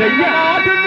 మాకు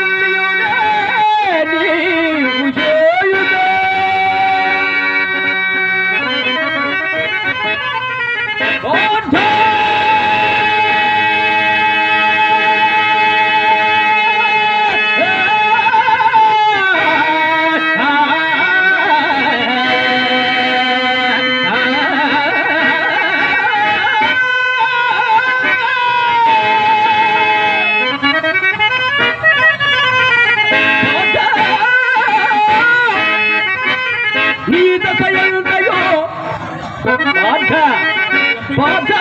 我操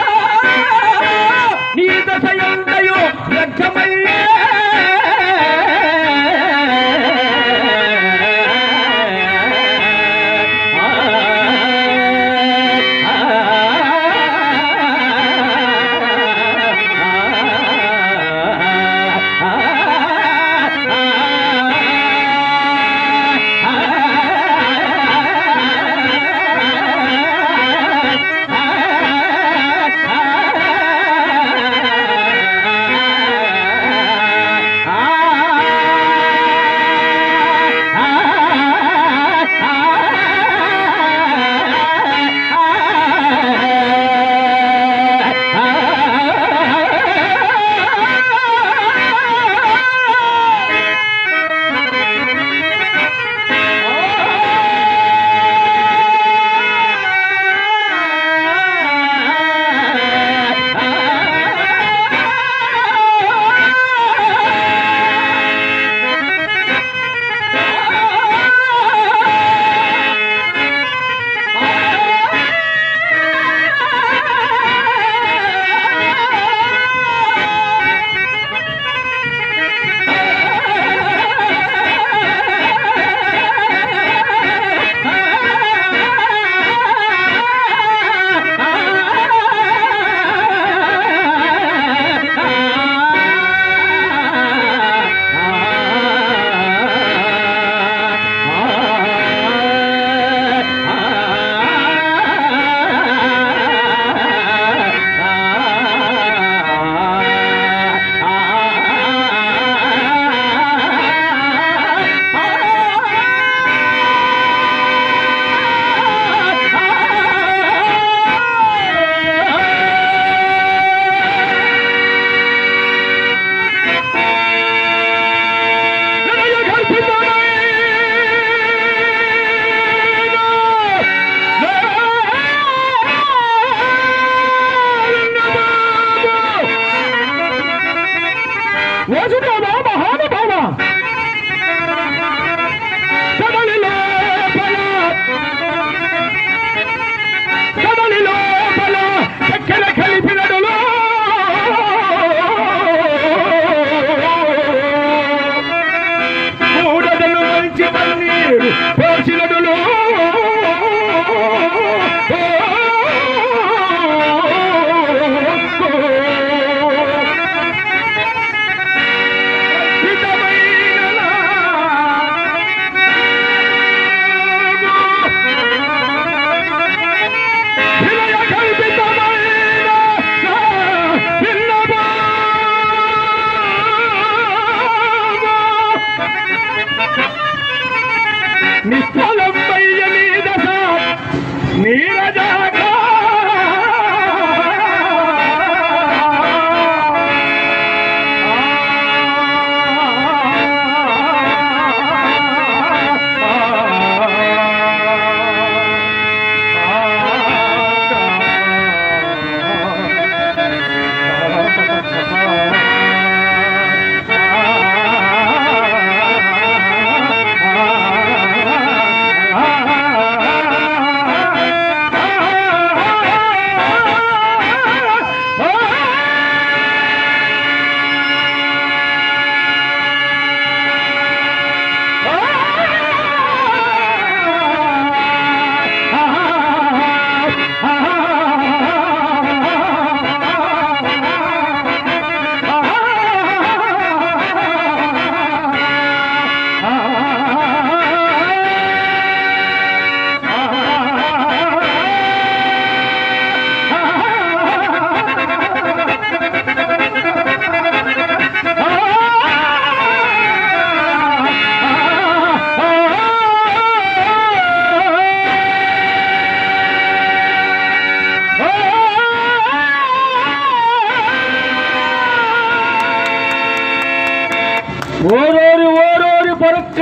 Mr.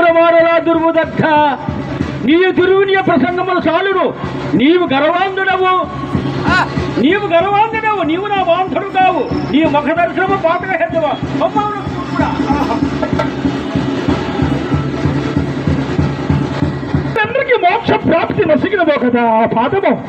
నీవు దగ్ధ నీ దుర్వినియ ప్రసంగములు చాలును. నీవు గర్వాంధుడవు. నీవు గర్వాంధుడవు. నీవు నా బాంధుడు కావు. నీ ముఖ దర్శనము పాతక హెద్దవా. తండ్రికి మోక్ష ప్రాప్తి నసిగినదో కదా ఆ పాదము.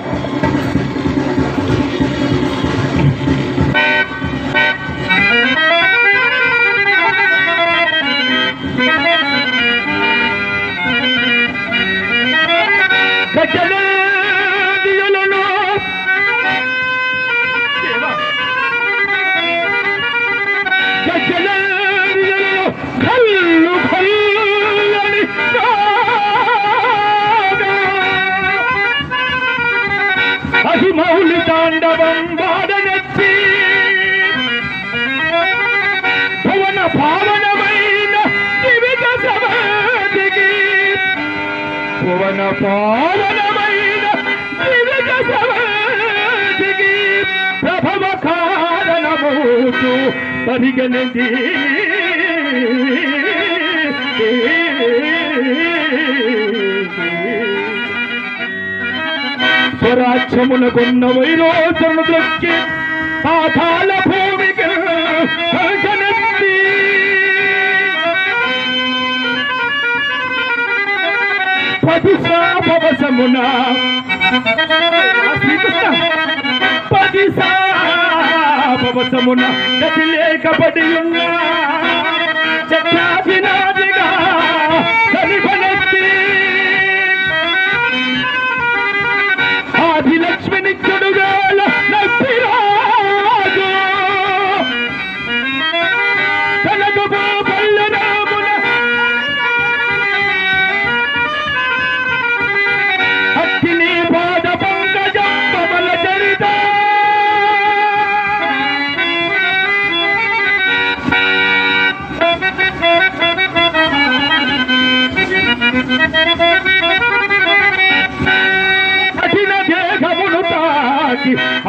భువన పావనమైన దివిజ సమాధికి ప్రభవ కారణమూతు పరిగణించి స్వరాజ్యమునకున్న వైరోచరణ దృష్టి పాతాల భూమికి పది సాపవసమున పది సాపవసమున గతి లేకపడి ఉన్న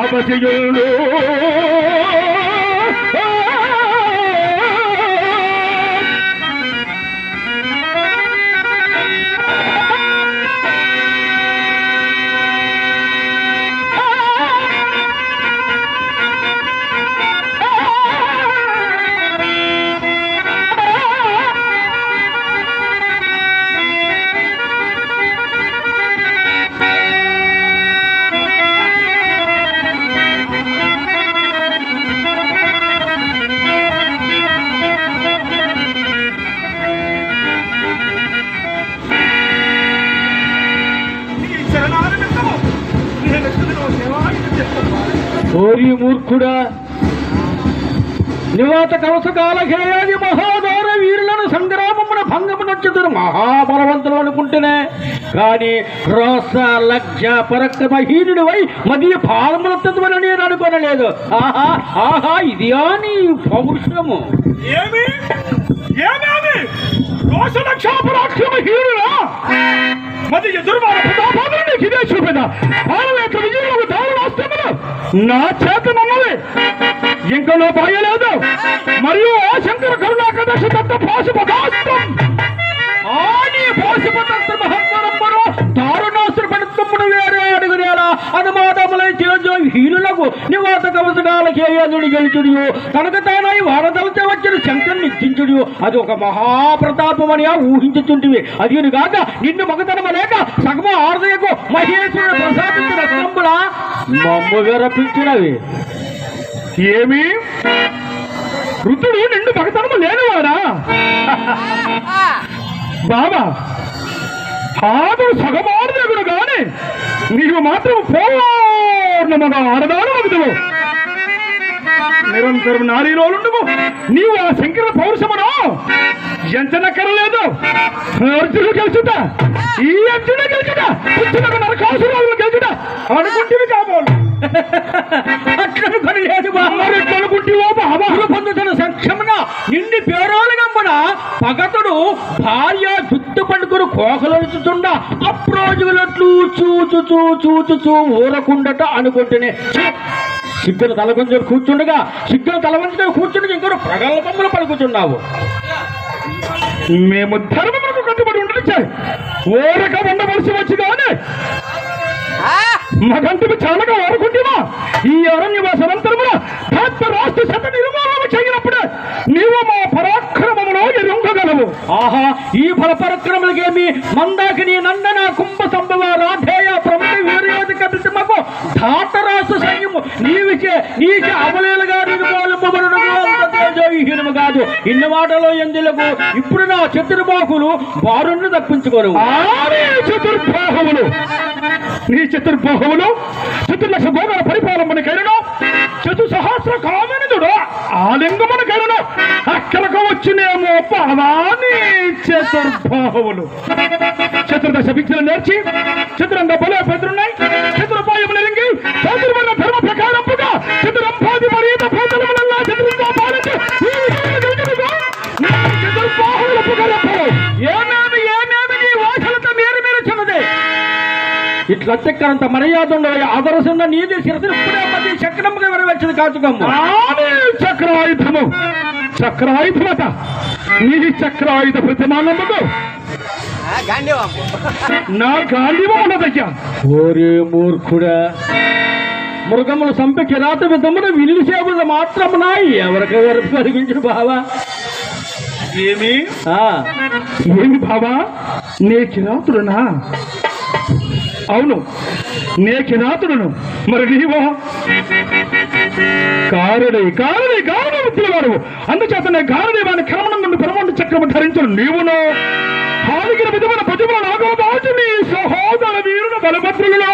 తాకి అవజయుడు మూర్ఖుడా. నివాత కవసకాల హేయాది మహాదార వీరులను సంగ్రామమున భంగమునొచ్చుతున్న మహాబలవంతులు అనుకుంటేనే. కానీ రోస లజ్జ పరక్రమహీనుడు వై మధ్య పాదములెత్తమని నేను అనుకోనలేదు. ఆహా ఆహా ఇదియా నీ పౌరుషము. ఏమి? ఏమేమి? చూపెదా నా చేత నన్నది ఇంకలో భయలేదు మరియు ఆ శంకర కరుణాకదర్శ తత్వ పాశుపదాస్తం ఆని పోషపతంత్ర మహత్తరమ్మను దారుణాసుర పడుతుమ్మను వేరే అడుగునేలా అనుమాదములై తేజో హీనులకు నివాస కవసగాలకి అయ్యాదుడు గెలుచుడు కనుక తానై వారదలతో వచ్చిన శంకర్ని ఇచ్చించుడు అది ఒక మహాప్రతాపమని ఊహించుచుంటివి. అది కాక నిన్ను మగతనమ లేక సగమ ఆర్దయకు మహేశ్వరుడు ప్రసాదించిన స్తంభుల మమ్మ విరపించినవి. ఏమి? రుతుడు నిన్ను మగతనము లేనివాడా? బాబా ఆదుడు సగమార్దకుడు కానీ నీవు మాత్రం పోవా ఆడదాను మగుదువు నిరంతరం నారీలో నుండుము నీవు ఆ శంకర పౌరుషమును ఎంచనక్కరలేదు అర్జునుడు గెలుచుట ఈ అర్జునుడు గెలుచుట పుచ్చునకు నరకాసురాలను గెలుచుట అనుకుంటేవి కాబోలు. అట్లను పని లేదు బాబా? బాబా పొందుతున్న సక్షమున నిండి పేరోలగమ్మున పగతుడు భార్య జుట్టు పట్టుకుని కోకలొలుచుతుండ అప్రోజులట్లు చూచుచూ చూచుచూ ఊరకుండట అనుకుంటేనే ఛీ! సిగ్గును తలకొంచుకొని కూర్చుండగా సిగ్గును తలవంచుకొని కూర్చుండగా ఇంకొక ప్రగల్భములు పలుకుతున్నావు మేము ధర్మములకు కట్టుబడి ఉండడం నుంచి ఓరక ఉండవలసి వచ్చి కానీ మగంటివి చాలగా ఓరుకుంటేవా? ఈ అరణ్యవాసనంతరమున భక్త రాష్ట్ర శత నిర్మాణము చేయనప్పుడే నీవు మా ఎరుంగగలవు ఆహా ఈ ఫల పరక్రమలకేమి మందాకిని నందన కుంభ సంభవ రాధేయ ప్రముఖ వీరయోధక ప్రతిమకు ధాతరాసు సైన్యము. నీవిచే నీచే అవలేలుగా నిర్మూలింపబడును కాదు. ఇన్ని మాటలో ఎందులకు? ఇప్పుడు నా చతుర్బాహులు వారుణ్ణి తప్పించుకోరు ఆరే చతుర్బాహువులు నీ చతుర్బాహువులు చతుర్లక్ష భోగల పరిపాలన కైనను చతుర్బాహువులు చతుర్దశ విద్యలు నేర్చి చతురంగ బల ఎరింగి చతుర్వర్ణ ధర్మ ప్రకారముగా చతురంభాది మరీత భూతలములల్లా చతురంగా పాలించి ఈ విధముగా గెలుచుటకు నీ చతుర్బాహువుల పుగరపు ఏమేమి ఏమేమి నీ వాసలతో మీరు మీరు చిన్నది ఇట్లా చెక్కనంత మర్యాద ఉండవు ఆదరసంగా నీది శిరసలు ఇప్పుడే మధ్య చక్రముగా విరవచ్చింది కాచుకమ్మ ఆమె చక్రాయుధము. చక్రాయుధమట. నీ చక్రాయుధ ప్రతిమానముకు నా గాంధీవ ఉన్నదయ్యా ఓరే మూర్ఖుడా. మృగములు సంప కిరాత విధమున విల్లు సేవలు మాత్రమున ఎవరికెవరు కలిగించిన బావా? ఏమి? ఆ, ఏమి బాబా నే కిరాతుడునా? అవును నే కిరాతుడును. మరి నీవో? కారుడి కారుడి కారుడి అందుచేత నే కారుడి వాని క్రమణం నుండి పరమాండ చక్రము ధరించను. నీవును? విధమైన భుజముల సహోదర వీరుల బలభద్రులలో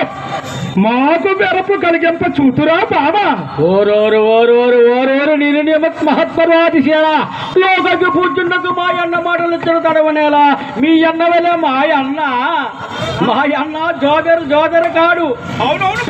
మాకు వెరపు కలిగింప చూతురా బాబా ఓరోరు ఓరోరు ఓరోరు నేను నియమత్ మహత్పర్వాదిశేలా లోకకి పూజుండకు మా అన్న మాటలు ఇచ్చిన తడవనేలా మీ అన్న వెళ్ళే మా అన్న. మా అన్న జోదరు జోదరు కాడు. అవునవును.